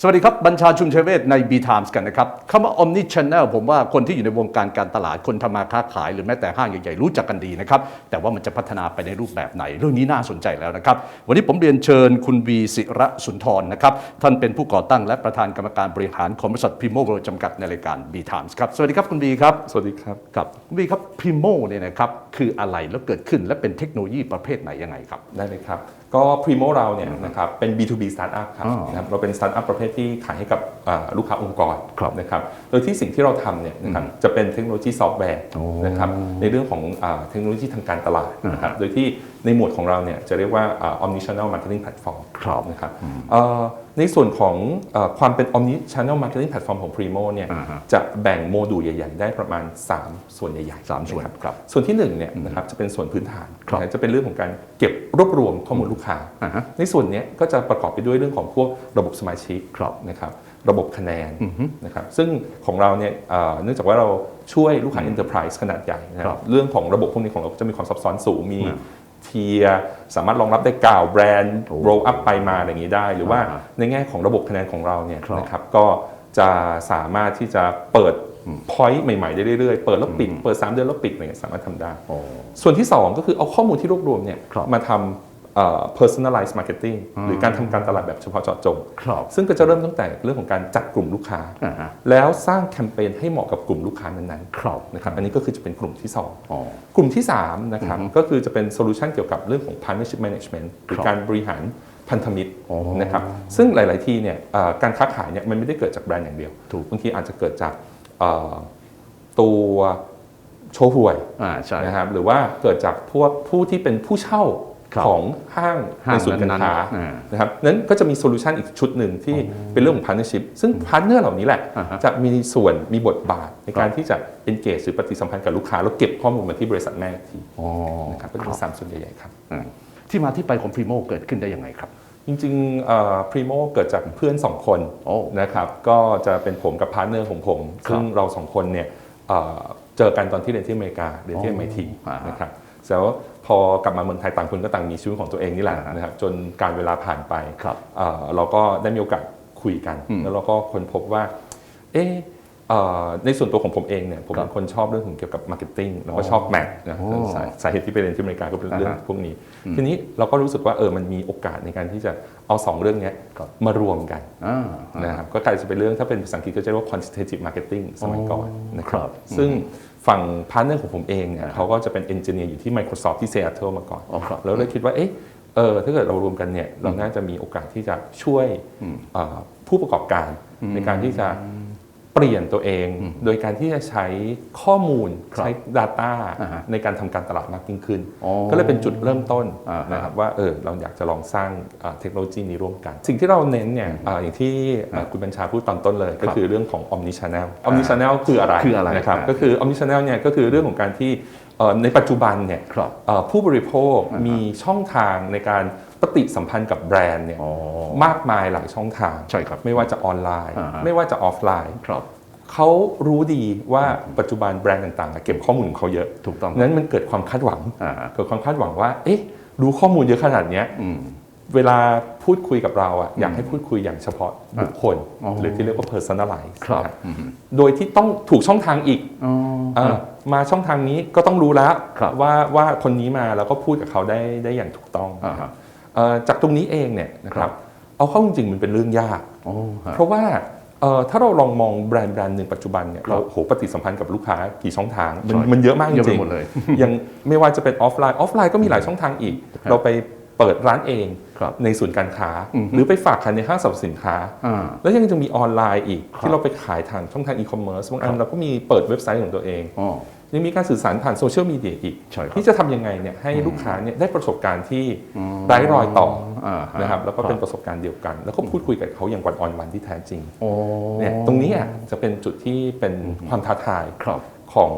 สวัสดีครับ บัญชาชุมเชเวศใน B Times กันนะครับคำว่า Omni Channel ผมว่าคนที่อยู่ในวงการการตลาดคนทำมาค้าขาย หรือแม้แต่ห้างใหญ่ๆ รู้จักกันดีนะครับ แต่ว่ามันจะพัฒนาไปในรูปแบบไหน เรื่องนี้น่าสนใจแล้วนะครับ วันนี้ผมเรียนเชิญคุณวีศิระสุนทรนะครับ ท่านเป็นผู้ก่อตั้งและประธานกรรมการบริหารของบริษัทพิโมโรจำกัดในรายการ B Times ครับสวัสดีครับคุณวีครับสวัสดีครับครับคุณวีครับพิโมเนี่ยนะครับคืออะไรแล้วเกิดขึ้นและเป็นเทคโนโลยีประเภทไหนยังไงครับได้เลยครับ ก็ Primo เราเนี่ยนะครับเป็น B2B Startup ครับอ๋อนะครับเราเป็น Startup ประเภทที่ขายให้กับอ่าลูกค้าองค์กรครับนะครับโดยที่สิ่งที่เราทำเนี่ยนะครับจะเป็นเทคโนโลยีซอฟต์แวร์โอ้นะครับในเรื่องของอ่าเทคโนโลยีทางการตลาดนะครับอ่าฮะโดยที่ ในหมวดของเราเนี่ยจะเรียกว่าอ่า Omnichannel Marketing Platform ครับนะครับเอ่อในส่วนของเอ่อความเป็น Omnichannel Marketing Platform ของ Primo เนี่ยอ่าฮะจะแบ่งโมดูลใหญ่ ๆ ได้ประมาณ 3 ส่วนใหญ่ๆสามส่วนนะครับครับส่วนที่1เนี่ยนะครับจะเป็นส่วนพื้นฐานครับนะจะเป็นเรื่องของการเก็บรวบรวมข้อมูลลูกค้าอ่าฮะในส่วนเนี้ยก็จะประกอบไปด้วยเรื่องของพวกระบบสมาชิกครับนะครับระบบคะแนนนะครับซึ่งของเราเนี่ยเอ่อเนื่องจากว่าเราช่วยลูกค้า Enterprise ขนาดใหญ่นะคครัรับบเรื่องของระบบพวกนี้ของเราก็จะมีความซับซ้อนสูงมีอ่า เทียร์สามารถรองรับได้เก่าแบรนด์โอ้ roll up ไปมาอะไรอย่างนี้ได้ หรือว่าอ่าในแง่ของระบบคะแนนของเราเนี่ยครับนะครับก็จะสามารถที่จะเปิด point ใหม่ๆได้เรื่อยๆ เปิดแล้วปิด เปิด 3 เดือนแล้วปิดอะไรเงี้ยสามารถทำได้โอ้ส่วนที่ 2 ก็คือเอาข้อมูลที่รวบรวมเนี่ยครับมาทำเอ่อ personalized marketing หรือการทำการตลาดแบบเฉพาะเจาะจงครับซึ่งก็จะเริ่มตั้งแต่เรื่องของการจัดกลุ่มลูกค้าอ่าฮะแล้วสร้างแคมเปญให้เหมาะกับกลุ่มลูกค้านั้นครับๆนะครับอันนี้ก็คือจะเป็นกลุ่มที่2อ๋อกลุ่มที่ 3 นะครับก็คือจะเป็นโซลูชันเกี่ยวกับเรื่องของ partnership management หรือครับการบริหารพันธมิตรอ๋อนะครับซึ่งหลาย ๆ ทีเนี่ยเอ่อการค้าขายเนี่ยมันไม่ได้เกิดจากแบรนด์อย่างเดียวถูกบางทีอาจจะเกิดจากเอ่อตัวโชว์หวยอ่าใช่นะครับหรือว่าเกิดจากพวกผู้ที่เป็นผู้เช่าครับ ของห้างห้างในศูนย์การค้านั้นๆอ่านะครับนั้นก็จะมีโซลูชันอีกชุดหนึ่งที่เป็นเรื่องของ partnership ซึ่งพาร์ทเนอร์เหล่านี้แหละอ่าฮะจะมีส่วนมีบทบาทในครัการบที่จะ engage หรือปฏิสัมพันธ์กับลูกค้า แล้วเก็บข้อมูลมาที่บริษัทแม่อีกทีอ๋อนะครับก็จะมีสามส่วนใหญ่ๆครับอ่าที่มาที่ไปของพรีโมเกิดขึ้นได้ยังไงครับ จริงๆพรีโมเกิดจากเพื่อนสองคนโอ้นะครับก็จะเป็นผมกับพาร์ทเนอร์ของผมครับซึ่งเราสองคนเนี่ยเอ่อเจอกันตอนที่เรียนที่อเมริกาเรียนที่อ๋อ MIT อ่าฮะนะครับแล้ว พอกลับมาเมืองไทยต่างคนก็ต่างมีชีวิตของตัวเองนี่แหละอ่าฮะนะครับจนการเวลาผ่านไปครับเอ่อเราก็ได้มีโอกาสคุยกันอืมแล้วเราก็ค้นพบว่า เอ๊ะเอ่อในส่วนตัวของผมเองเนี่ยผมครับเป็นคนชอบเรื่องของเกี่ยวกับมาร์เก็ตติ้งแล้วก็อ๋อชอบแมทนะโอ้สาสาเหตุที่ไปเรียนที่อเมริกาก็เป็นเรื่องอ่าฮะพวกนี้ ทีนี้เราก็รู้สึกว่าเออมันมีโอกาสในการที่จะเอาสองเรื่องเนี้ยครับมารวมกันอ่านะครับก็กลายจะเป็นเรื่องถ้าเป็นภาษาอังกฤษก็จะเรียกว่า quantitative marketing สมัยก่อนนะคครัรับบซึ่ง ฝั่งพาร์ทเนอร์ของผมเองเนี่ยอ่าเขาก็จะเป็นเอนจิเนียร์อยู่ที่ Microsoft ที่ Seattle มาก่อนอ๋อครับแล้วเลยคิดว่าเอ๊ะเออถ้าเกิดเรารวมกันเนี่ยเราน่าจะมีโอกาสที่จะช่วยอืมเอ่อผู้ประกอบการในการที่จะ เปลี่ยนตัวเอง โดยการที่จะใช้ข้อมูลครับใช้ Data อ่าฮะในการทำการตลาดมากยิ่งขึ้นอ๋อก็เลยเป็นจุดเริ่มต้นอ่าฮะนะครับว่าเออเราอยากจะลองสร้างอ่าเทคโนโลยีนี้ร่วมกัน สิ่งที่เราเน้นเนี่ยอ่าอย่างที่อ่าคุณบัญชาพูดตอนต้นเลย ก็คือเรื่องของ Omni Channel Omni Channel คืออะไรคืออะไรนะครับอ่าก็คือ Omni Channel เนี่ยก็คือเรื่องของการที่เอ่อในปัจจุบันเนี่ยครับเอ่อผู้บริโภคอ่าฮะมีช่องทางในการป ฏิสัมพันธ์กับแบรนด์เนี่ยอ๋อมากมายหลายช่องทางใช่ครับไม่ว่าจะออนไลน์อ่าฮะไม่ว่าจะออฟไลน์ครับเขารู้ดีว่าปัจจุบันแบรนด์ต่างๆ เก็บข้อมูลของเขาเยอะถูกต้องนั้นมันเกิดความคาดหวังอ่าเกิดความคาดหวังว่า เอ๊ะรู้ข้อมูลเยอะขนาดเนี้ยอืมเวลาพูดคุยกับเราอะอยากให้พูดคุยอย่างเฉพาะบุคคลอ๋อหรือที่เรียกว่า personalize ครับนะอืมโดยที่ต้องถูกช่องทางอีกอ๋อเออมาช่องทางนี้ก็ต้องรู้แล้วครับว่าว่าคนนี้มาแล้วก็พูดกับเขาได้ได้อย่างถูกต้องอ่าฮะเอ่อ จากตรงนี้เองเนี่ยนะคครัรับบเอาเข้าจริงๆมันเป็นเรื่องยากอ๋อฮะเพราะว่าเอ่อถ้าเราลองมองแบรนด์แบรนด์หนึ่งปัจจุบันเนี่ยครับเราโหปฏิสัมพันธ์กับลูกค้ากี่ช่องทาง มันใช่มันเยอะมากจเยอะไปริงหมดเลยๆยังไม่ว่าจะเป็นออฟไลน์ออฟไลน์ก็มีหลายช่องทางอีกครับเราไป เปิดร้านเองครับในศูนย์การค้าอือฮึหรือไปฝากขายในห้างสรรพสินค้าอ่าแล้วยังจะมีออนไลน์อีกครับที่เราไปขายทางช่องทางอีคอมเมิร์ซบางอัครันบเราก็มีเปิดเว็บไซต์ของตัวเองอ๋อยังมีการสื่อสารผ่านโซเชียลมีเดียอีกใช่ครับที่จะทำยังไงเนี่ยให้ลูกค้าเนี่ยได้ประสบการณ์ที่อืมไร้รอยต่ออ่าอฮนะครับแล้วก็เป็นคปรับระสบการณ์เดียวกัน แล้วก็พูดคุยกับเขาอย่างวันออนวันที่แท้จริงโอ้เนี่ยตรงนี้อะจะเป็นจุดที่เป็นความท้าทายครับ ของ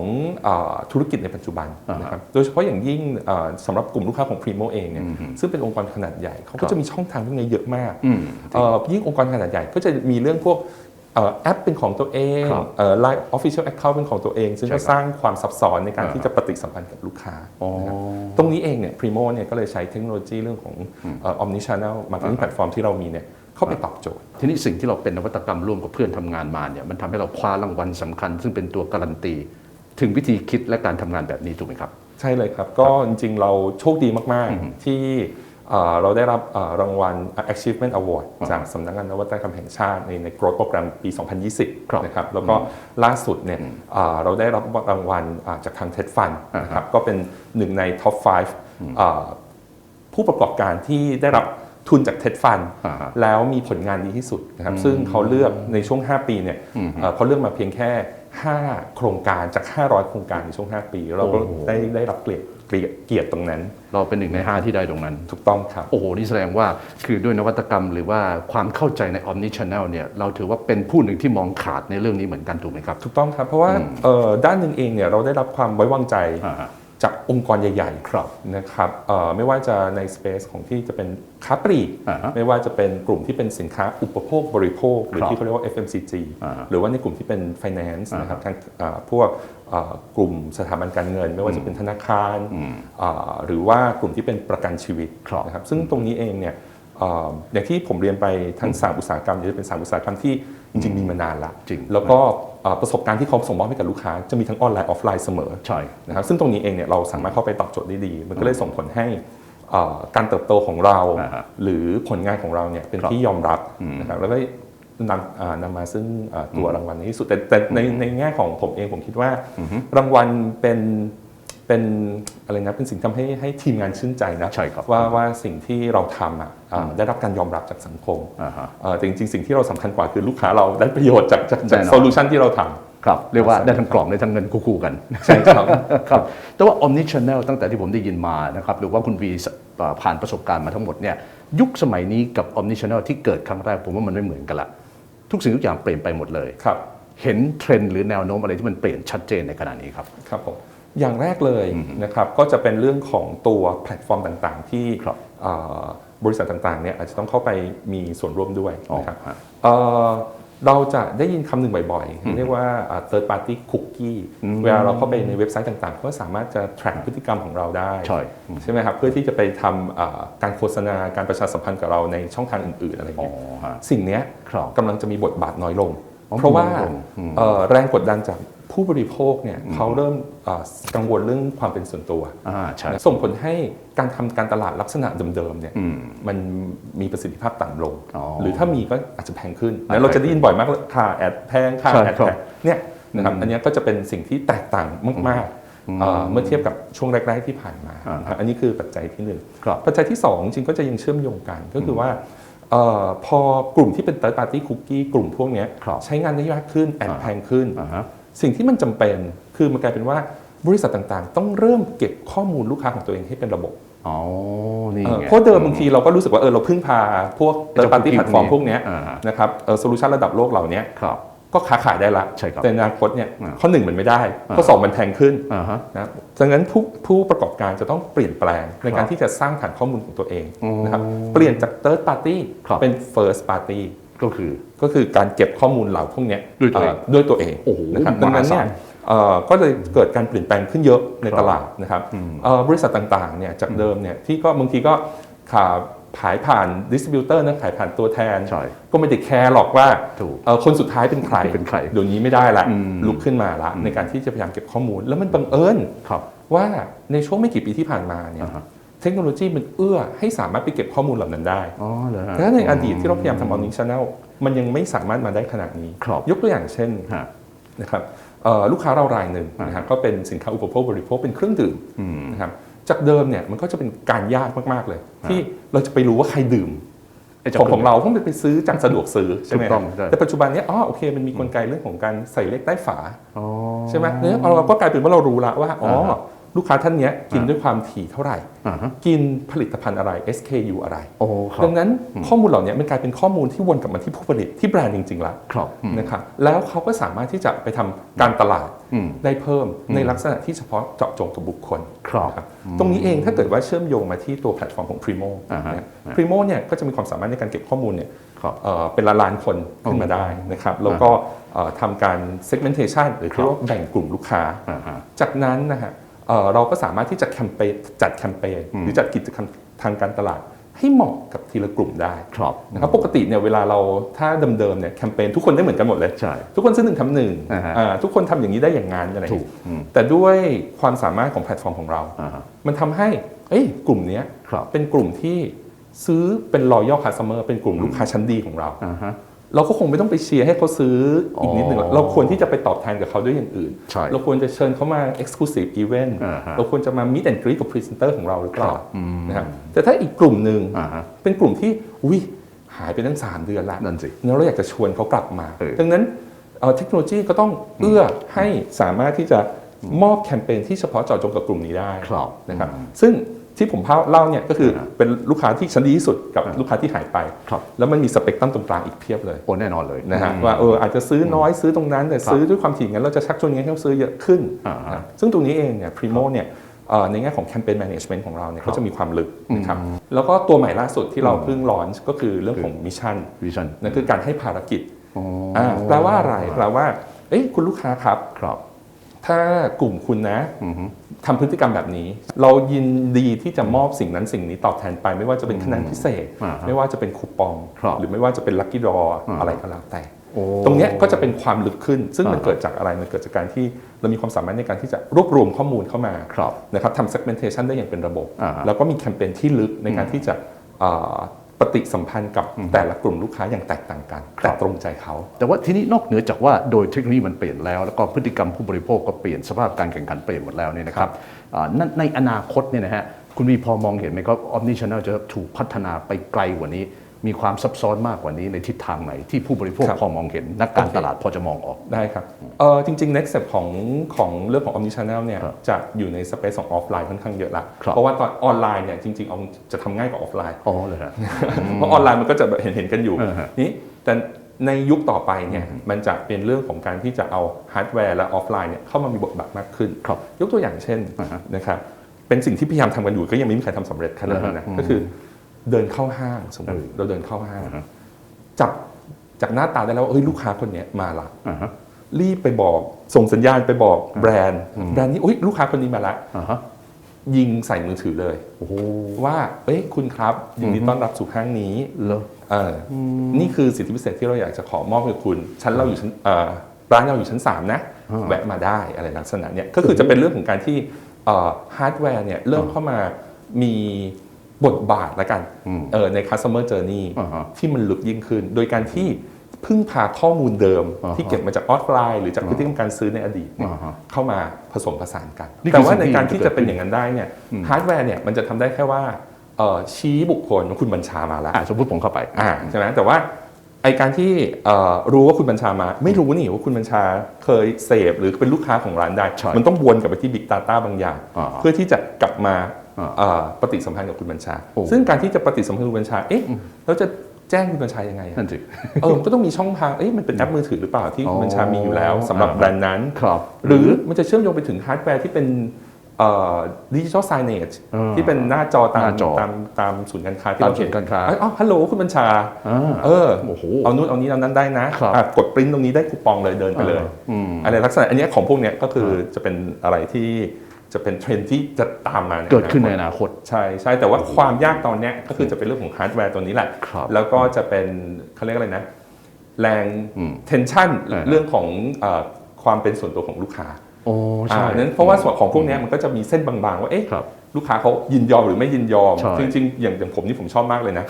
เออธุรกิจในปัจจุบันอ่าฮะนะครับโดยเฉพาะอย่างยิ่งเอ่อสำหรับกลุ่มลูกค้าของ Primo เองเนี่ยอืมซึ่งเป็นองค์กรขนาดใหญ่เขาครัก็บจะมีช่องทางพวกนี้เยอะมากอืมเอ่อยิ่งองค์กรขนาดใหญ่ก็จะมีเรื่องพวกเอ่อแอปเป็นของตัวเองครับไลน์ออฟฟิเชียลแอคเคาท์เป็นของตัวเอง ซึ่งใช่ก็ครับสร้างความซับซ้อนในการอ่าที่จะปฏิสัมพันธ์กับลูกค้าอ๋อนะครับตรงนี้เองเนี่ย Primo เนี่ยก็เลยใช้เทคโนโลยีเรื่องของเออ omni channel marketing platform ที่เรามีเนี่ยเข้าไปตอบโจทย์ ทีนี้สิ่งที่เราเป็นนวัตกรรมร่วมกับเพื่อนทำงานมาเนี่ยมันทำให้เราคว้ารางวัลสำคัญ ซึ่งเป็นตัวการันตี ถึงวิธีคิดและการทำงานแบบนี้ถูกไหมครับ ใช่เลยครับ ก็จริงๆ เราโชคดีมากๆ ที่เอ่อเราได้รับเอ่อรางวัล Achievement Award อ่าจากสำนักงานนวัตกรรมแห่งชาติในใน Growth Program ปีครับ2020 นะครับแล้วก็ล่าสุดเนี่ยเอ่อเราได้รับรางวัลอ่าจากทาง TED Fund อ่าฮะนะครับก็เป็นหนึ่งใน Top 5เอ่อผู้ประกอบการที่ได้รับทุนจาก TED Fund อ่าฮะแล้วมีผลงานดีที่สุดนะครับซึ่งเขาเลือกในช่วง 5 ปีเนี่ยอืมเอ่อเขาเลือกมาเพียงแค่ 5 โครงการจาก 500 โครงการในช่วง 5 ปี เราก็โอ้โห ได้ได้รับเกียรติเกียรติเกียรติตรงนั้น เราเป็นหนึ่งในห้าที่ได้ตรงนั้น ถูกต้องครับ โอ้โห นี่แสดงว่าคือด้วยนวัตกรรมหรือว่าความเข้าใจใน Omni Channel เนี่ยเราถือว่าเป็นผู้หนึ่งที่มองขาดในเรื่องนี้เหมือนกันถูกไหมครับ ถูกต้องครับ เพราะว่าเอ่อด้านหนึ่งเองเนี่ยเราได้รับความไว้วางใจ อ่าฮะ จากองค์กรใหญ่ๆครับนะครับเอ่อไม่ว่าจะใน Space ของที่จะเป็นค้าปลีกอ่าฮะไม่ว่าจะเป็นกลุ่มที่เป็นสินค้าอุปโภคบริโภค หรือครับที่เขาเรียกว่า FMCG อ่าฮะหรือว่าในกลุ่มที่เป็น Finance อ่าฮะนะครับทางเอ่อพวกเอ่อกลุ่มสถาบันการเงิน ไม่ว่าจะเป็นธนาคารอืมเอ่อหรือว่ากลุ่มที่เป็นประกันชีวิตครับนะครับซึ่งตรงนี้เองเนี่ยเอ่ออย่างที่ผมเรียนไปทั้งสามอุตสาหกรรมจะเป็นสามอุตสาหกรรมที่จริงๆมีมานานละจริงแล้วก็เอ่อ ประสบการณ์ที่เขาส่งมอบให้กับลูกค้าจะมีทั้งออนไลน์ออฟไลน์เสมอใช่นะครับซึ่งตรงนี้เองเนี่ยเราสามารถเข้าไปตอบโจทย์ได้ดี มันก็เลยส่งผลให้เอ่อการเติบโตของเราอ่าฮะหรือผลงานของเราเนี่ยเป็นครับที่ยอมรับอืมนะครับแล้วก็นำอ่านำมาซึ่งอ่าตัวรางวัลในที่สุดแต่แต่ในในแง่ของผมเองผมคิดว่ารางวัลเป็น เป็นอะไรนะเป็นสิ่งทำให้ให้ทีมงานชื่นใจนะใช่ครับว่าว่าสิ่งที่เราทำอะอ่าได้รับการยอมรับจากสังคมอ่าฮะเอ่อแต่จริงๆ สิ่งที่เราสำคัญกว่าคือลูกค้าเราได้ประโยชน์จากจากจากแน่นอนโซลูชันที่เราทำครับเรียกว่าได้ทั้งกล่องได้ทั้งเงินคู่ๆกันใช่ครับครับแต่ว่า Omni Channel ตั้งแต่ที่ผมได้ยินมานะครับหรือว่าคุณวีเอ่อผ่านประสบการณ์มาทั้งหมดเนี่ยยุคสมัยนี้กับ Omni Channel ที่เกิดครั้งแรกผมว่ามันไม่เหมือนกันละทุกสิ่งทุกอย่างเปลี่ยนไปหมดเลยครับเห็นเทรนด์หรือแนวโน้มอะไรที่มันเปลี่ยนชัดเจนในขณะนี้ครับครับผม อย่างแรกเลยนะครับก็จะเป็นเรื่องของตัวแพลตฟอร์มต่างๆ ที่ครับเอ่อบริษัทต่างๆเนี่ยอาจจะต้องเข้าไปมีส่วนร่วมด้วยนะครับอ๋อฮะเอ่อเราจะได้ยินคำหนึ่งบ่อยๆ เรียกว่าอ่า third party cookie เวลาเราเข้าไปในเว็บไซต์ต่างๆ ก็สามารถจะ track พฤติกรรมของเราได้ ใช่ใช่ไหมครับ เพื่อที่จะไปทำอ่าการโฆษณาการประชาสัมพันธ์กับเราในช่องทางอื่นๆ อะไรอ๋อเงี้ยฮะสิ่งเนี้ยครับกำลังจะมีบทบาทน้อยลงอ๋อเพราะว่าน้อยลงอืมเอ่อแรงกดดันจาก ผู้บริโภคเนี่ยเขาเริ่มเอ่อกังวลเรื่องความเป็นส่วนตัวอ่าใช่ส่งผลให้การทำการตลาดลักษณะเดิมๆเนี่ยอืมมันมีประสิทธิภาพต่ำลงอ๋อหรือถ้ามีก็อาจจะแพงขึ้นอาจจะแล้วเราจะได้ยินบ่อยมากเลยค่าแอดแพงค่าใช่แอดครับแพงเนี่ยนะครับอืมอันเนี้ยก็จะเป็นสิ่งที่แตกต่างมากๆเอ่อเมื่อเทียบกับช่วงแรกๆที่ผ่านมาอ่านะครับอันนี้คือปัจจัยที่หนึ่งครับปัจจัยที่2จริงๆก็จะยังเชื่อมโยงกันก็คือว่าเออพอกลุ่มที่เป็น third party cookie กลุ่มพวกเนี้ยครับใช้งานได้ยากขึ้นแอดอ่าแพงขึ้นอ่าฮะ สิ่งที่มันจำเป็นคือมันกลายเป็นว่าบริษัทต่างๆ ต้องเริ่มเก็บข้อมูลลูกค้าของตัวเองให้เป็นระบบอ๋อนี่เออไงเพราะเดิมบางทีเราก็รู้สึกว่าเออเราพึ่งพาพวกไอ้ third เจ้า party cookie platform พพววกกนี้เนี้ยอ่าฮะนะครับเออโซลูชันระดับโลกเหล่านี้ครับก็ค้าขายได้ละใช่ครับแต่ในอนาคตเนี่ยอ่าข้อหนึ่งมันไม่ได้อ่าข้อสองมันแพงขึ้นอ่าฮะนะดังนั้นผู้ผู้ประกอบการจะต้องเปลี่ยนแปลงในครัการบที่จะสร้างฐานข้อมูลของตัวเองอ๋อนะครับเปลี่ยนจาก third party ครับเป็น first party ก็คือก็คือการเก็บข้อมูลเหล่าพวกเนี้ยด้วยตัวเองเอ่อด้วยตัวเองโอ้โหนะครับมหาดังนั้นเนี่ยศาลเอ่อก็เลยเกิดการเปลี่ยนแปลงขึ้นเยอะในครับตลาดนะครับอืมเอ่อบริษัทต่างๆเนี่ยจากเดิมเนี่ยที่ก็บางทีก็ขาขายผ่านดิสติบิวเตอร์นะขายผ่านตัวแทนใช่ก็ไม่ได้แคร์หรอกว่าถูกเอ่อคนสุดท้ายเป็นใครเป็นใครเดี๋ยวนี้ไม่ได้ละอืมลุกขึ้นมาละในการที่จะพยายามเก็บข้อมูล แล้วมันบังเอิญครับว่าในช่วงไม่กี่ปีที่ผ่านมาเนี่ยอ่าฮะเทคโนโลยีมันเอื้อให้สามารถไปเก็บข้อมูลเหล่านั้นได้อ๋อเหรอฮะแล้วในอดีตที่เราพยายามทำ Omni Channel มันยังไม่สามารถมาได้ขนาดนี้ครับยกตัวอย่างเช่นฮะนะครับเอ่อลูกค้าเรารายหนึ่งอ่านนะครับก็เป็นสินค้าอุปโภคบริโภคเป็นเครื่องดื่มอืมนะครับจากเดิมเนี่ยมันก็จะเป็นการยากมากๆเลย ที่เราจะไปรู้ว่าใครดื่มไอ้เจ้าของของเราต้องไปซื้อจากสะดวกซื้อใช่ไหมถูกต้องใช่แต่ปัจจุบันเนี้ยอ๋อโอเคมันมีกลไกเรื่องของการใส่เลขใต้ฝาอ๋อใช่ไหมเนี่ยเราก็กลายเป็นว่าเรารู้ละว่าอ๋ออ่าฮะ ลูกค้าท่านเนี้ยกินด้วยความถี่เท่าไหร่อ่าฮะกินผลิตภัณฑ์อะไร SKU อะไรโอ้ครับดังนั้นข้อมูลเหล่านี้มันกลายเป็นข้อมูลที่วนกลับมาที่ผู้ผลิตที่แบรนด์จริงๆละครับอืมนะครับแล้วเขาก็สามารถที่จะไปทำการตลาดอืมได้เพิ่มในลักษณะที่เฉพาะเจาะจงกับบุคคลครับนะตรงนี้เองถ้าเกิดว่าเชื่อมโยงมาที่ตัวแพลตฟอร์มของ Primo อ่าฮะนะ Primo เนี่ยก็จะมีความสามารถในการเก็บข้อมูลเนี่ยครับเอ่อเป็นล้านล้านๆคนขึ้นมาได้นะครับแล้วก็เอ่อทำการ segmentation หรือเรียกว่าแบ่งกลุ่มลูกค้าอ่าฮะจากนั้นนะฮะ เอ่อเราก็สามารถที่จะแคมเปญจัดแคมเปญอืมหรือจัดกิจกรรมทางการตลาดให้เหมาะกับทีละกลุ่มได้ครับนะครับปกติเนี่ยเวลาเราถ้าเดิมๆเนี่ยแคมเปญทุกคนได้เหมือนกันหมดเลย ใช่ ทุกคนซื้อหนึ่งทำหนึ่งอ่าฮะอ่าทุกคนทำอย่างนี้ได้อย่างงานอะไรอย่างถูกเงี้ยอืมแต่ด้วยความสามารถของแพลตฟอร์มของเราอ่าฮะมันทำให้เอ้ยกลุ่มเนี้ยครับเป็นกลุ่มที่ซื้อเป็น loyal customer เป็นกลุ่มลูกค้าชั้นดีของเราอ่าฮะ เราก็คงไม่ต้องไปเชียร์ให้เขาซื้ออีกนิดหนึ่งหรอกอ๋อเราควรที่จะไปตอบแทนกับเขาด้วยอย่างอื่นใช่เราควรจะเชิญเขามา exclusive event อ่าฮะเราควรจะมา meet and greet กับ presenter ของเราหรือเปล่าครับอืมนะครับแต่ถ้าอีกกลุ่มหนึ่งอ่าฮะเป็นกลุ่มที่อุ้ยหายไปตั้ง 3 เดือนละนั่นสิแล้วเราอยากจะชวนเขากลับมาเออดังนั้นเอ่อเทคโนโลยีก็ต้องเอื้อให้สามารถที่จะมอบแคมเปญที่เฉพาะเจาะจงกับกลุ่มนี้ได้ครับนะครับซึ่ง ที่ผมเล่าเนี่ยก็คืออ่าเป็นลูกค้าที่ชั้นดีที่สุดกับอ่าลูกค้าที่หายไปครับแล้วมันมีสเปกตรัมตรงกลางอีกเพียบเลยโอ้แน่นอนเลยนะฮะอืมว่าเอออาจจะซื้อน้อยซื้อตรงนั้น แต่ครับซื้อด้วยความถี่งั้นเราจะชักชวนยังไงให้เขาซื้อเยอะขึ้นอ่าฮะนะซึ่งตรงนี้เองเนี่ยพรีโมเนี่ยเอ่อในแง่ของแคมเปญแมネจเมนต์ของเราเนี่ยครับก็จะมีความลึกนะครับแล้วก็ตัวใหม่ล่าสุดที่เราเพิ่งลอนก็คือเรื่องของมิชชั่นวิชั่นนั่นคือการให้ภารกิจอ๋ออ่าแปลว่าอะไรแปลว่าเอ้ยคุณลูกค้าครับครับ ถ้ากลุ่มคุณนะอือฮึทำพฤติกรรมแบบนี้ เรายินดีที่จะมอบสิ่งนั้นสิ่งนี้ตอบแทนไป ไม่ว่าจะเป็นคะแนนพิเศษอ่าฮะไม่ว่าจะเป็นคูปองครับหรือไม่ว่าจะเป็นลัคกี้ดออ่าอะไรก็แล้วแต่โอ้ตรงเนี้ยก็จะเป็นความลึกขึ้น ซึ่งมันอ่าเกิดจากอะไร มันเกิดจากการที่เรามีความสามารถในการที่จะรวบรวมข้อมูลเข้ามาครับนะครับทำ segmentation ได้อย่างเป็นระบบอ่าฮะแล้วก็มีแคมเปญที่ลึกในการที่จะเอ่อ ปฏิสัมพันธ์กับแต่ละกลุ่มลูกค้าอย่างแตกต่างกัน แต่ตรงใจเขา แต่ว่าทีนี้นอกเหนือจากว่าโดยเทคโนโลยีมันเปลี่ยนแล้ว แล้วก็พฤติกรรมผู้บริโภคก็เปลี่ยนสภาพการแข่งขันเปลี่ยนหมดแล้วเนี่ยนะครับอ่านั่นในอนาคตเนี่ยนะฮะคุณมีพอมองเห็นไหมครับออมนิชแนลจะถูกพัฒนาไปไกลกว่านี้ มีความซับซ้อนมากกว่านี้ในทิศทางไหน ที่ผู้บริโภคครับพอมองเห็น นักการโอเคตลาดพอจะมองออกได้ครับเออจริง ๆ next step ของของเรื่องของ omni channel เนี่ยครับจะอยู่ในสเปซของออฟไลน์ค่อนข้างเยอะละครับเพราะว่าตอนออนไลน์เนี่ยจริงๆเอาจะทำง่ายกว่าออฟไลน์อ๋อเลยฮะเพราะออนไลน์มันก็จะแบบเห็นเห็นกันอยู่เออฮะนี่แต่ในยุคต่อไปเนี่ยมันจะเป็นเรื่องของการที่จะเอาฮาร์ดแวร์และออฟไลน์เนี่ยเข้ามามีบทบาทมากขึ้นครับยกตัวอย่างเช่นอ่าฮะนะครับเป็นสิ่งที่พยายามทำกันอยู่ก็ยังไม่มีใครทำสำเร็จขนาดนั้นนะอืมก็คือ เดินเข้าห้างสมมติเออเราเดินเข้าห้างอ่าฮะจับจากหน้าตาได้แล้วว่าเอ้ยลูกค้าคนเนี้ยมาละอ่าฮะรีบไปบอกส่งสัญญาณไปบอกแบรนด์แบรนด์นี้อุ้ยลูกค้าคนนี้มาละอ่าฮะยิงใส่มือถือเลยโอ้โหว่าเอ้ยคุณครับยินดีอือฮึต้อนรับสู่ห้างนี้เลอเอออนี่คือสิทธิพิเศษที่เราอยากจะขอมอบให้คุณชั้นเราอยู่ชั้นเอ่อร้านเราอยู่ชั้น 3 นะอ่าแวะมาได้อะไรลักษณะเนี้ยก็คือจะเป็นเรื่องของการที่ฮาร์ดแวร์เนี่ยเริ่มเข้ามามี บทบาทละกันอืมเออใน customer journey อ่าฮะที่มันลึกยิ่งขึ้น โดยการที่พึ่งพาข้อมูลเดิมอ่าฮะที่เก็บมาจากออฟไลน์หรือจากพฤติกรรมการซื้อในอดีตเนี่ยอ่าฮะเข้ามาผสมผสานกันนี่คือแต่ว่าสิ่งในที่การที่จะเกิจะดเป็นขึ้นอย่างนั้นได้เนี่ยฮาร์ดแวร์เนี่ยมันจะทำได้แค่ว่าเอ่อชี้บุคคลว่าคุณบัญชามาแล้วอะสมมติผมเข้าไปอ่าใช่ไหมแต่ว่าไอการที่เอ่อรู้ว่าคุณบัญชามา ไม่รู้นี่ว่าคุณบัญชาเคยเสพหรือเป็นลูกค้าของร้านได้ใช่มันต้องวนกลับไปที่ Big Data บางอย่างอ่าเพื่อที่จะกลับมาอ่าเอ่อ ปฏิสัมพันธ์กับคุณบัญชาโอ้ซึ่งการที่จะปฏิสัมพันธ์กับคุณบัญชา เอ๊ะเราจะแจ้งคุณบัญชายังไงอะนั่นสิเออมันก็ต้องมีช่องทาง เอ๊ะมันเป็นแอปมือถือหรือเปล่าที่คุณบัญชามีอยู่แล้วสำหรับอ่าแบรนด์นั้นครับหรือมันจะเชื่อมโยงไปถึงฮาร์ดแวร์ที่เป็นดิจิทัลไซเนจอ่าที่เป็นหน้าจอตาหมน้าจอตามตามศูนย์การค้าที่ตามเราศูนย์การค้าเอ้ยอ๋อฮัลโหลคุณบัญชาอ่าเออโอ้โหเอานู่นเอานี้เอานั้นได้นะครับอะกดปริ้นตรงนี้ได้คูปองเลยเดินไปเลยอืมอะไรลักษณะอันเนี้ยของพวกเนี้ยก็คือจะเป็นอะไรที่ จะเป็นเทรนด์ที่จะตามมาเกิดขึ้นในอนาคต ใช่ใช่แต่ว่าความยากตอนเนี้ยก็คือจะเป็นเรื่องของฮาร์ดแวร์ตัวนี้แหละครับแล้วก็จะเป็นเขาเรียกอะไรนะ แรงอืมเทนชั่นอ่าเรื่องของเอ่อความเป็นส่วนตัวของลูกค้าโอ้ใช่อ่านั้นเพราะว่าส่วนของพวกเนี้ยมันก็จะมีเส้นบางๆ ว่าเอ๊ะครับลูกค้าเขายินยอมหรือไม่ยินยอมใช่จริงๆ อย่างอย่างผมนี่ผมชอบมากเลยนะ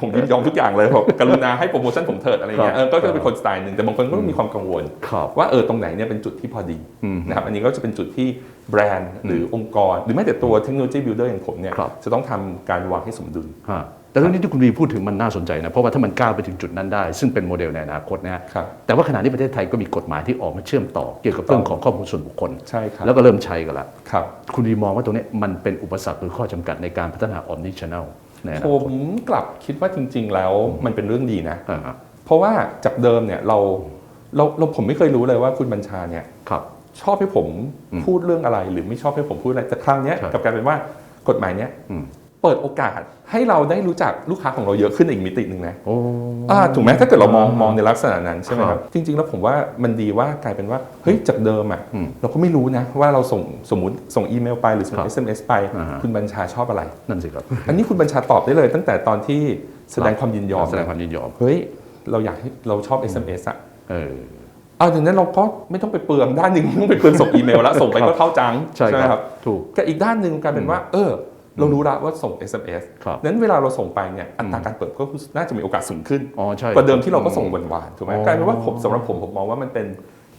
ผมยินยอมทุกอย่างเลยบอกกรุณาให้โปรโมชั่นผมเถิดอะไรเงี้ยครับเออก็จะเป็นคนสไตล์หนึ่งแต่บางคนก็มีความกังวลครับว่าเออตรงไหนเนี่ยเป็นจุดที่พอดีอืมนะครับอันนี้ก็จะเป็นจุดที่ แบรนด์หรือองค์กร หรือแม้แต่ตัวเทคโนโลยีบิลดเออร์อย่างผมเนี่ยครับจะต้องทำการวางให้สมดุลฮะแต่เรื่องนี้ที่คุณวีพูดถึงมันน่าสนใจนะ เพราะว่าถ้ามันก้าวไปถึงจุดนั้นได้ ซึ่งเป็นโมเดลในอนาคตนะฮะครับแต่ว่าขณะนี้ประเทศไทยก็มีกฎหมายที่ออกมาเชื่อมต่อเกี่ยวกับเรื่องของข้อมูลส่วนบุคคลใช่ครับแล้วก็เริ่มใช้กันละครับคุณวีมองว่าตรงนี้มันเป็นอุปสรรคหรือข้อจำกัดในการพัฒนาออมนิชแนลในอนาผคตมกลับคิดว่าจริง ๆ แล้วมันเป็นเรื่องดีนะอ่าฮะเพราะว่าจากเดิมเนี่ยเราเราเราผมไม่เคยรู้เลยว่าคุณบัญชาเนี่ยครับ ชอบให้ผมอืมพูดเรื่องอะไร หรือไม่ชอบให้ผมพูดอะไรแต่คราวเนี้ยใช่กลับกลายเป็นว่ากฎหมายเนี้ยอืมเปิดโอกาสให้เราได้รู้จักลูกค้าของเราเยอะขึ้นอีกมิติหนึ่งนะโอ้อ่าถูกไหมถ้าเกิดเรามองอ่ามมองในลักษณะนั้นใช่ไหมคครัรับบจริง ๆ แล้วผมว่ามันดีว่ากลายเป็นว่าเฮ้ยจากเดิมอะอืมเราก็ไม่รู้นะว่าเราส่งสมมติส่งอีเมลไปหรือส่งครับ SMS ไปอ่าฮะคุณบัญชาชอบอะไรนั่นสิครับอันนี้คุณบัญชาตอบได้เลย ตั้งแต่ตอนที่แสดงความยินยอมแสดงความยินยอมเฮ้ยเราอยากให้เราชอบ SMS อะ เออเอาดังนั้นเราก็ไม่ต้องไปเปลืองด้านหนึ่งไม่ต้องไปเปลืองส่งอีเมลแล้วส่งไปก็เข้าจังใช่ไหมครับถูกกับอีกด้านหนึ่งกลายเป็นว่า เออ เรารู้ละว่าส่ง SMS ครับนั้นเวลาเราส่งไปเนี่ยอัตราการเปิดก็คือน่าจะมีโอกาสสูงขึ้นอ๋อใช่กว่าเดิมที่เราก็ส่งหวานๆถูกไหมอ๋อกลายเป็นว่าผมสำหรับผมผมมองว่ามันเป็น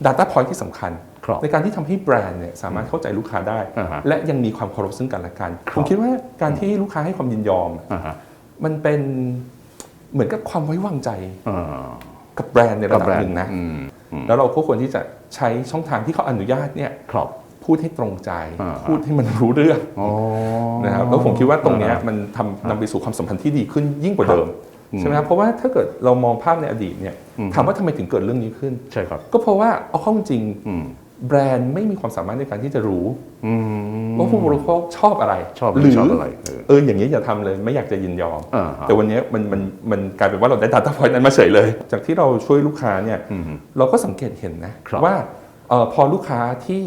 Data Point ที่สำคัญครับในการที่ทำให้แบรนด์เนี่ยสามารถเข้าใจลูกค้าได้อ่าฮะและยังมีความเคารพซึ่งกันและกันครับผมคิดว่าการที่ลูกค้าให้ความยินยอมอ่าฮะมันเป็นเหมือนกับความไว้วางใจอ่ากับแบรนด์ในระดับหนึ่งนะอืมอืม แล้วเราก็ควรที่จะใช้ช่องทางที่เขาอนุญาตเนี่ยครับพูดให้ตรงใจอ่าพูดให้มันรู้เรื่องอ๋อนะครับแล้วผมคิดว่าตรงเนี้ยอ่ามันทำนำไปสู่ความสัมพันธ์ที่ดีขึ้นยิ่งกว่าเดิมอืมใช่ไหมครับเพราะว่าถ้าเกิดเรามองภาพในอดีตเนี่ยอืมถามว่าทำไมถึงเกิดเรื่องนี้ขึ้นใช่ครับก็เพราะว่าเอาเข้าจริงอืม แบรนด์ไม่มีความสามารถในการที่จะรู้อืมว่าผู้บริโภคชอบอะไรชอบหรือชอบอะไรเออเอออย่างนี้อย่าทำเลยไม่อยากจะยินยอมอ่าฮะแต่วันนี้มันมันมันกลายเป็นว่าเราได้ Data Point นั้นมาเฉยเลย จากที่เราช่วยลูกค้าเนี่ยอืมเราก็สังเกตเห็นนะครับว่าเอ่อพอลูกค้าที่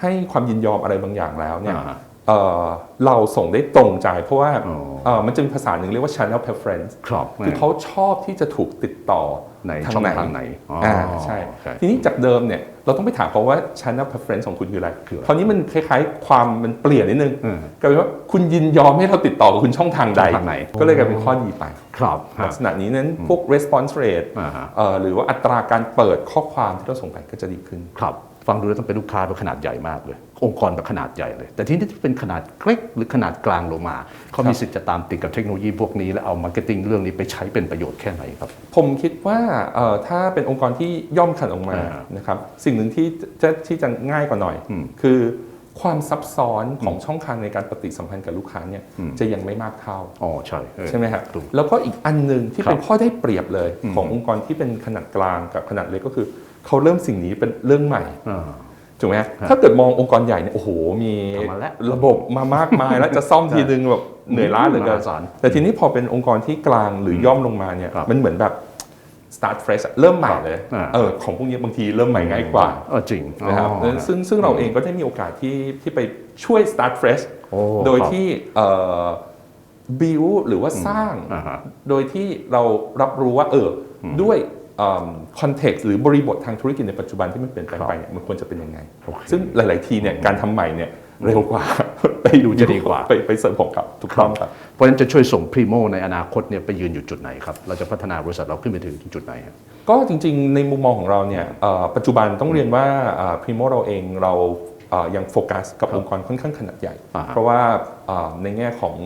ให้ความยินยอมอะไรบางอย่างแล้วเนี่ยอ่าฮะ เอ่อเราส่งได้ตรงใจ เพราะว่าอ๋อเอ่อมันจะมีภาษาหนึ่งเรียกว่า channel preference ครับคือเขาชอบที่จะถูกติดต่อในทางช่องไหนทางไหนอ๋ออ่อ่าใช่ใช่ ทีนี้จากเดิมเนี่ยเราต้องไปถามเขาว่า channel preference ของคุณคืออะไรคืออะไรคราวนี้มันคล้ายๆ ความมันเปลี่ยนนิดนึงอืมกลายเป็นว่าคุณยินยอมให้เราติดต่อกับคุณช่องทางใดช่องทางไหนก็เลยกลายเป็นข้อดีไปครับลัฮะกษณะนี้นั้นพวก response rate อ่าฮะเอ่อหรือว่าอัตราการเปิดข้อความที่เราส่งไปก็จะดีขึ้นครับ ฟังดูแล้วต้องเป็นลูกค้าแบบขนาดใหญ่มากเลย องค์กรแบบขนาดใหญ่เลย แต่ที่นี่เป็นขนาดเล็กหรือขนาดกลางลงมา เขามีสิทธิ์จะตามติดกับเทคโนโลยีพวกนี้ และเอามาร์เก็ตติ้งเรื่องนี้ไปใช้เป็นประโยชน์แค่ไหนครับ ผมคิดว่าเอ่อถ้าเป็นองค์กรที่ย่อมขันออกมาอ่านะครับสิ่งหนึ่งที่จะที่จะง่ายกว่าหน่อยอืมคือความซับซ้อนของช่องทางในการปฏิสัมพันธ์กับลูกค้าเนี่ยอืมจะยังไม่มากเท่าอ๋อใช่เออใช่ไหมครับถูกแล้วก็อีกอันหนึ่งที่ครับเป็นข้อได้เปรียบเลยอืมขององค์กรที่เป็นขนาดกลางกับขนาดเล็กก็คือ เขาเริ่มสิ่งนี้เป็นเรื่องใหม่อ่า ถูกไหมครับถ้าเกิดมององค์กรใหญ่เนี่ยโอ้โหมีทำมาแล้วระบบมามากมายแล้วจะซ่อมทีนึงแบบเหนื่อยล้าเหลือเกินมหาศาลแต่ทีนี้พอเป็นองค์กรที่กลางหรือย่อมลงมาเนี่ยครับมันเหมือนแบบ start fresh อะเริ่มใหม่เลยอ่า เออของพวกนี้บางทีเริ่มใหม่ง่ายกว่าเออจริงนะครับอ๋อซึ่งซึ่งเราเองก็ได้มีโอกาสที่ที่ไปช่วย start fresh โอ้โดยครับที่เอ่อ build หรือว่าสร้างอ่าฮะ โดยที่เรารับรู้ว่าเอออด้วย คอนเท็กซ์หรือบริบททางธุรกิจในปัจจุบันที่มันเปลี่ยนแปลงไปเนี่ยมันควรจะเป็นยังไงโอเคซึ่งหลาย ๆ ทีเนี่ยการทำใหม่เนี่ยเร็วกว่าไปดูจะดีกว่าไปไปเสริมผมกับถูกต้องครับ เพราะฉะนั้นจะช่วยส่งพรีโมในอนาคตเนี่ยไปยืนอยู่จุดไหนครับ เราจะพัฒนาบริษัทเราขึ้นไปถึงจุดไหนครับก็จริง ๆ ในมุมมองของเราเนี่ยเอ่อปัจจุบันต้องเรียนว่าพรีโมเราเองเราเอ่อยังโฟกัสกับองค์กรค่อนข้างขนาดใหญ่อ่าฮะเพราะว่าเอ่อในแง่ของ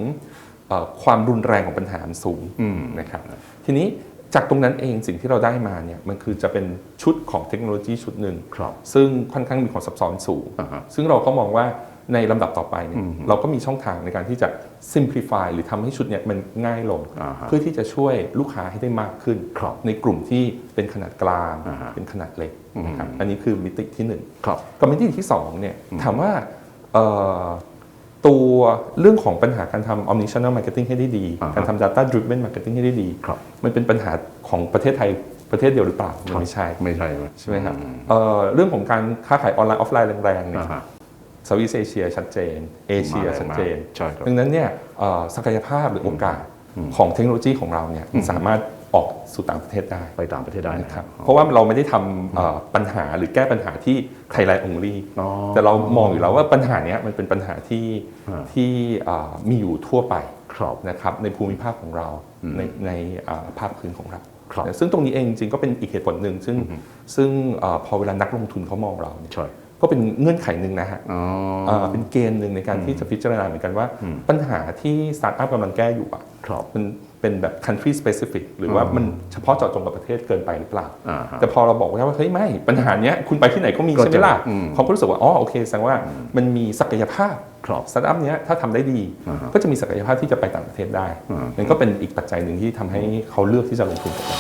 เอ่อความรุนแรงของปัญหามันสูงอืมนะครับทีนี้ จากตรงนั้นเองสิ่งที่เราได้มาเนี่ยมันคือจะเป็นชุดของเทคโนโลยีชุดหนึ่งครับซึ่งค่อนข้างมีความซับซ้อนสูงอ่าฮะซึ่งเราก็มองว่าในลำดับต่อไปเนี่ยอืมเราก็มีช่องทางในการที่จะ simplify หรือทำให้ชุดเนี่ยมันง่ายลงอ่าฮะเพื่อที่จะช่วยลูกค้าให้ได้มากขึ้นครับในกลุ่มที่เป็นขนาดกลางอ่าฮะเป็นขนาดเล็กนะครับอืมอันนี้คือมิติที่หนึ่งครับกับมิติที่สองเนี่ยถามว่าเอ่อ ตัวเรื่องของปัญหาการทำ omnichannel marketing ให้ได้ดีอ่าฮะการทำ data driven marketing ให้ได้ดีครับมันเป็นปัญหาของประเทศไทยประเทศเดียวหรือเปล่ามันไม่ใช่ ไม่ใช่ไหมใช่ไหมครับเอ่อเรื่องของการค้าขายออนไลน์ออฟไลน์แรงๆเนี่ยอ่าฮะสวิสเอเชียชัดเจน เอเชียมาแรงชัดเจนมากใช่ครับดังนั้นเนี่ยเอ่อศักยภาพหรือโอกาสของเทคโนโลยีของเราเนี่ยมันสามารถ ออกสู่ต่างประเทศได้ไปต่างประเทศได้นะนะคครัรับบ เพราะว่าเราไม่ได้ทำเอ่อปัญหาหรือแก้ปัญหาที่ไทยแลนด์องลีอ๋อแต่เรามองอยู่แล้วว่าปัญหาเนี้ยมันเป็นปัญหาที่อ่า ที่เอ่อมีอยู่ทั่วไปครับ นะครับในภูมิภาคของเราในในเอ่อภาคพื้นของเราครับซึ่งตรงนี้เองจริงๆก็เป็นอีกเหตุผลหนึ่งซึ่งซึ่งเอ่อพอเวลานักลงทุนเขามองเราเนี่ยใช่ก็เป็นเงื่อนไขหนึ่งนะฮะ อ๋อ เอ่อเป็นเกณฑ์หนึ่งในการที่จะพิจารณาเหมือนกันว่า ปัญหาที่สตาร์ทอัพกำลังแก้อยู่อะครับ มัน เป็นแบบ country specific หรือว่ามันเฉพาะเจาะจงกับประเทศเกินไปหรือเปล่าอ่าฮะแต่พอเราบอกว่าเฮ้ยไม่ปัญหาเนี้ยคุณไปที่ไหนก็มีก็ใช่ไหมล่ะจะอืมเขาก็รู้สึกว่าอ๋อโอเคแสดงว่ามันมีศักยภาพครับสตาร์ทอัพเนี้ยถ้าทำได้ดีอ่าฮะก็จะมีศักยภาพที่จะไปต่างประเทศได้อ่านั่นก็เป็นอีกปัจจัยหนึ่งที่ทำให้เขาเลือกที่จะลงทุนกับเรา